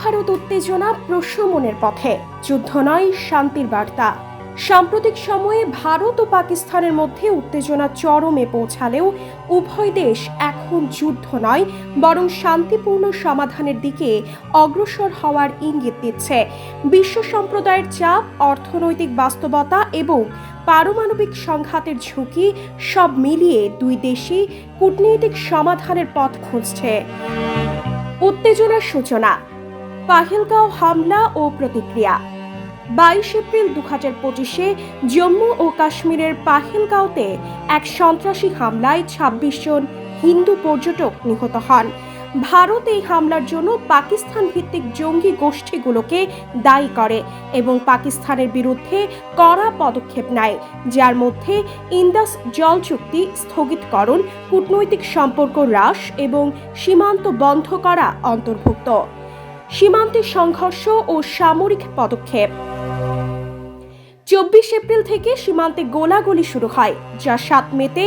ভারত উত্তেজনা প্রশমনের পথে। যুদ্ধ নয়, শান্তির বার্তা। সাম্প্রতিক সময়ে ভারত ও পাকিস্তানের মধ্যে উত্তেজনা চরমে পৌঁছালেও উভয় দেশ এখন যুদ্ধ নয়, বরং শান্তিপূর্ণ সমাধানের দিকে অগ্রসর হওয়ার ইঙ্গিত দিচ্ছে। বিশ্ব সম্প্রদায়ের চাপ, অর্থনৈতিক বাস্তবতা এবং পারমাণবিক সংঘাতের ঝুঁকি সব মিলিয়ে দুই দেশই কূটনৈতিক সমাধানের পথ খুঁজছে। উত্তেজনার সূচনা। পাহেলগাঁও হামলা ও প্রতিক্রিয়া। বাইশ এপ্রিল দু হাজার পঁচিশে জম্মু ও কাশ্মীরের পাহেলগাঁওতে এক সন্ত্রাসী হামলায় ছাব্বিশ জন হিন্দু পর্যটক নিহত হন। ভারত এই হামলার জন্য পাকিস্তান ভিত্তিক জঙ্গি গোষ্ঠীগুলোকে দায়ী করে এবং পাকিস্তানের বিরুদ্ধে কড়া পদক্ষেপ নেয়, যার মধ্যে ইন্দাস জল চুক্তি, স্থগিতকরণ, কূটনৈতিক সম্পর্ক হ্রাস এবং সীমান্ত বন্ধ করা অন্তর্ভুক্ত। সীমান্তে সংঘর্ষ ও সামরিক পদক্ষেপ। চব্বিশ এপ্রিল থেকে সীমান্তে গোলাগুলি শুরু হয়, যা সাত মেতে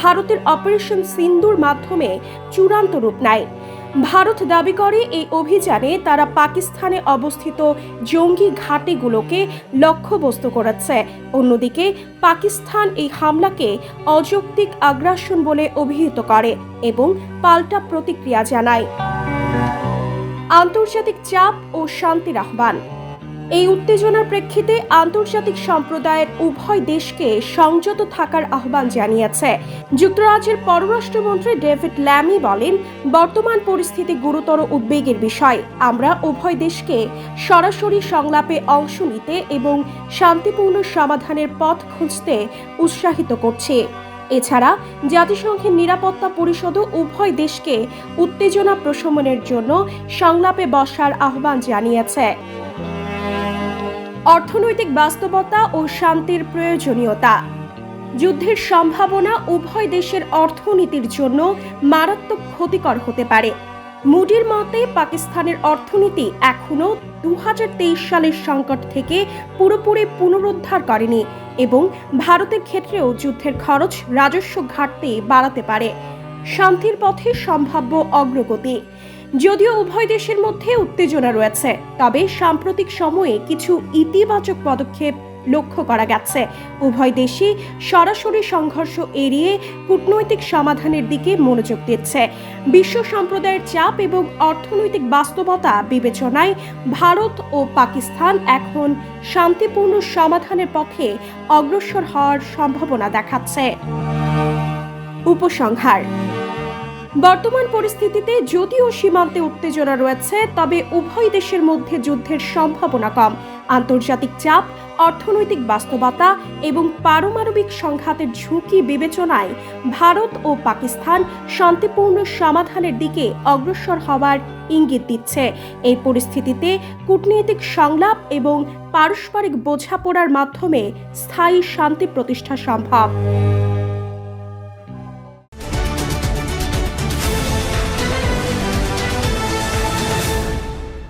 ভারতের অপারেশন সিন্দুর মাধ্যমে চূড়ান্ত রূপ নেয়। ভারত দাবি করে এই অভিযানে তারা পাকিস্তানে অবস্থিত জঙ্গি ঘাঁটিগুলোকে লক্ষ্যবস্তু করেছে। অন্যদিকে, পাকিস্তান এই হামলাকে অযৌক্তিক আগ্রাসন বলে অভিহিত করে এবং পাল্টা প্রতিক্রিয়া জানায়। আন্তর্জাতিক চাপ ও শান্তির আহ্বান। এই উত্তেজনার প্রেক্ষিতে আন্তর্জাতিক সম্প্রদায়ের উভয় দেশকে সংযত থাকার আহ্বান জানিয়েছে। যুক্তরাজ্যের পররাষ্ট্রমন্ত্রী ডেভিড ল্যামি বলেন, বর্তমান পরিস্থিতি গুরুতর উদ্বেগের বিষয়। আমরা উভয় দেশকে সরাসরি সংলাপে অংশ নিতে এবং শান্তিপূর্ণ সমাধানের পথ খুঁজতে উৎসাহিত করছি। এছাড়া জাতিসংঘের নিরাপত্তা পরিষদও উভয় দেশকে উত্তেজনা প্রশমনের জন্য সংলাপে বসার আহ্বান জানিয়েছে। অর্থনৈতিক বাস্তবতা ও শান্তির প্রয়োজনীয়তা। যুদ্ধের সম্ভাবনা উভয় দেশের অর্থনীতির জন্য মারাত্মক ক্ষতিকর হতে পারে। মুডির মতে, পাকিস্তানের অর্থনীতি এখনও দু সালের সংকট থেকে পুরোপুরি পুনরুদ্ধার করেনি এবং ভারতের ক্ষেত্রেও যুদ্ধের খরচ রাজস্ব ঘাটতি বাড়াতে পারে। শান্তির পথে সম্ভাব্য অগ্রগতি। যদিও উভয় দেশের মধ্যে উত্তেজনা রয়েছে, তবে সাম্প্রতিক সময়ে কিছু ইতিবাচক পদক্ষেপ লক্ষ্য করা গেছে। উভয় দেশই সরাসরি সংঘর্ষ এড়িয়ে কূটনৈতিক সমাধানের দিকে মনোযোগ দিচ্ছে। বিশ্ব সম্প্রদায়ের চাপ এবং অর্থনৈতিক বাস্তবতা বিবেচনায় ভারত ও পাকিস্তান এখন শান্তিপূর্ণ সমাধানের পথে অগ্রসর হওয়ার সম্ভাবনা দেখাচ্ছে। উপসংহার বর্তমান পরিস্থিতিতে যদিও সীমান্তে উত্তেজনা রয়েছে, তবে উভয় দেশের মধ্যে যুদ্ধের সম্ভাবনা কম। আন্তর্জাতিক চাপ, অর্থনৈতিক বাস্তবতা এবং পারমাণবিক সংঘাতের ঝুঁকি বিবেচনায় ভারত ও পাকিস্তান শান্তিপূর্ণ সমাধানের দিকে অগ্রসর হওয়ার ইঙ্গিত দিচ্ছে। এই পরিস্থিতিতে কূটনৈতিক সংলাপ এবং পারস্পরিক বোঝাপড়ার মাধ্যমে স্থায়ী শান্তি প্রতিষ্ঠা সম্ভব।